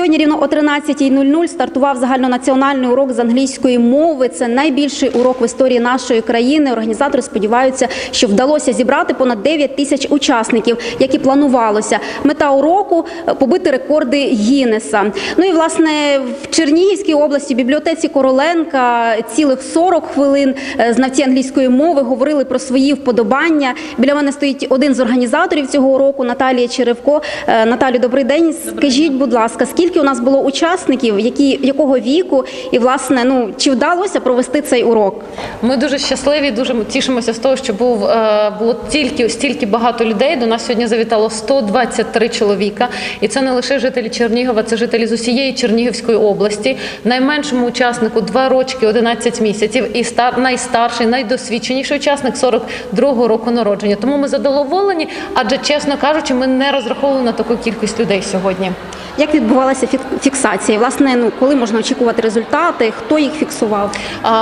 Сьогодні рівно о 13.00 стартував загальнонаціональний урок з англійської мови. Це найбільший урок в історії нашої країни. Організатори сподіваються, що вдалося зібрати понад 9 тисяч учасників, як і планувалося. Мета уроку побити рекорди Гіннеса. Ну і власне в Чернігівській області, в бібліотеці Короленка, цілих 40 хвилин е, знавці англійської мови говорили про свої вподобання. Біля мене стоїть один з організаторів цього уроку Наталія Черевко. Е, Наталю, добрий день. Скажіть, будь ласка, скільки у нас було учасників, які якого віку, і власне, ну чи вдалося провести цей урок? Ми дуже щасливі, дуже тішимося з того, що був е, було тільки стільки багато людей. До нас сьогодні завітало 123 чоловіка, і це не лише жителі Чернігова, це жителі з усієї Чернігівської області. Найменшому учаснику 2 рочки 11 місяців, і стар найстарший, найдосвідченіший учасник 42-го року народження. Тому ми задоволені, адже чесно кажучи, ми не розраховували на таку кількість людей сьогодні. Як відбувалася фік- фіксація? Власне, ну коли можна очікувати результати? Хто їх фіксував?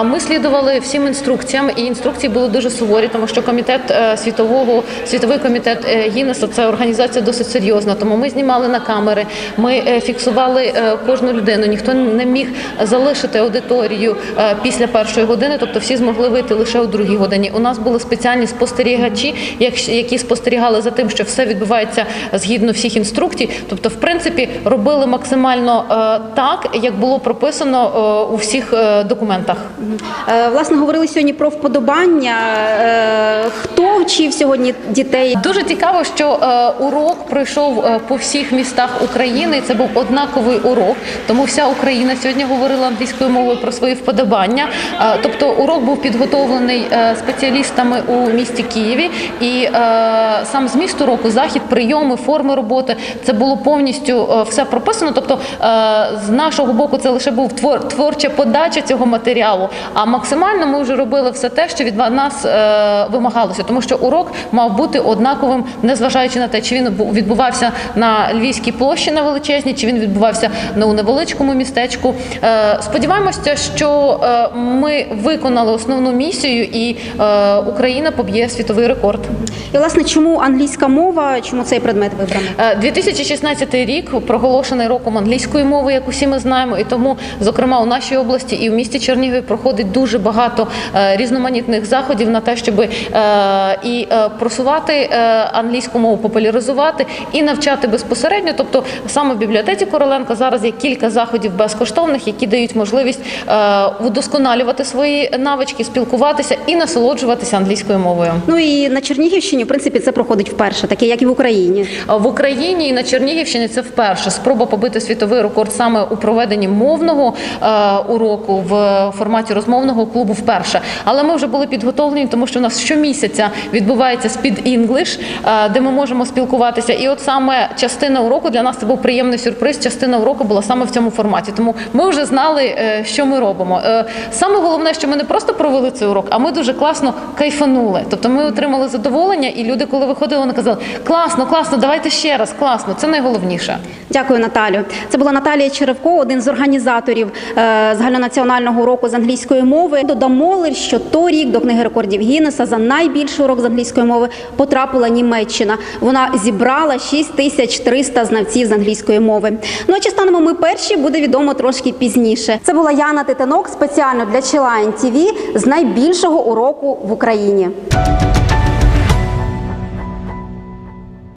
Ми слідували всім інструкціям, і інструкції були дуже суворі, тому що комітет е, світового світовий комітет е, Гіннеса – це організація досить серйозна. Тому ми знімали на камери, ми е, фіксували кожну людину. Ніхто не міг залишити аудиторію після першої години, тобто всі змогли вийти лише у другій годині. У нас були спеціальні спостерігачі, як- які спостерігали за тим, що все відбувається згідно всіх інструкцій. Тобто, в принципі, робили максимально е, так, як було прописано е, у всіх е, документах. Власне, говорили сьогодні про вподобання. Хто вчив сьогодні дітей? Дуже цікаво, що урок пройшов по всіх містах України. Це був однаковий урок, тому вся Україна сьогодні говорила англійською мовою про свої вподобання. Тобто, урок був підготовлений спеціалістами у місті Києві, і сам зміст уроку, захід, прийоми, форми роботи це було повністю все прописано. Тобто, е, з нашого боку, це лише був твор, творча подача цього матеріалу. А максимально ми вже робили все те, що від нас е, вимагалося, тому що урок мав бути однаковим, незважаючи на те, чи він бу- відбувався на Львівській площі на величезній, чи він відбувався на у невеличкому містечку. Е, сподіваємося, що ми виконали основну місію, і Україна поб'є світовий рекорд. І власне, чому англійська мова? Чому цей предмет вибраний? Е, 2016 рік проголошений роком англійської мови, як усі ми знаємо, і тому, зокрема, у нашій області і в місті Чернігові проходить дуже багато е, різноманітних заходів на те, щоб і е, просувати е, англійську мову, популяризувати і навчати безпосередньо. Тобто, саме в бібліотеці Короленка зараз є кілька заходів безкоштовних, які дають можливість е, удосконалювати свої навички, спілкуватися і насолоджуватися англійською мовою. Ну і на Чернігівщині, в принципі, це проходить вперше, таке як і в Україні. В Україні і на Чернігівщині це вперше спроба побити світовий рекорд саме у проведенні мовного е, уроку в форматі розмовного клубу вперше. Але ми вже були підготовлені, тому що у нас щомісяця відбувається Speed English, е, де ми можемо спілкуватися. І от саме частина уроку для нас це був приємний сюрприз. Частина уроку була саме в цьому форматі. Тому ми вже знали, е, що ми робимо. Е, Саме головне, що ми не просто провели цей урок, а ми дуже класно кайфанули. Тобто ми отримали задоволення, і люди, коли виходили, вони казали: класно, класно, давайте ще раз, класно. Це найголовніше. Дякую, Наталю. Це була Наталія Черевко, один з організаторів е, загальнонаціонального уроку з англійської мови. Додамо лише, що торік до книги рекордів Гіннеса за найбільший урок з англійської мови потрапила Німеччина. Вона зібрала 6300 знавців з англійської мови. Ну а чи станемо ми перші, буде відомо трошки пізніше. Це була Яна Титанок спеціально для Чилайн ТВ з найбільшого уроку в Україні.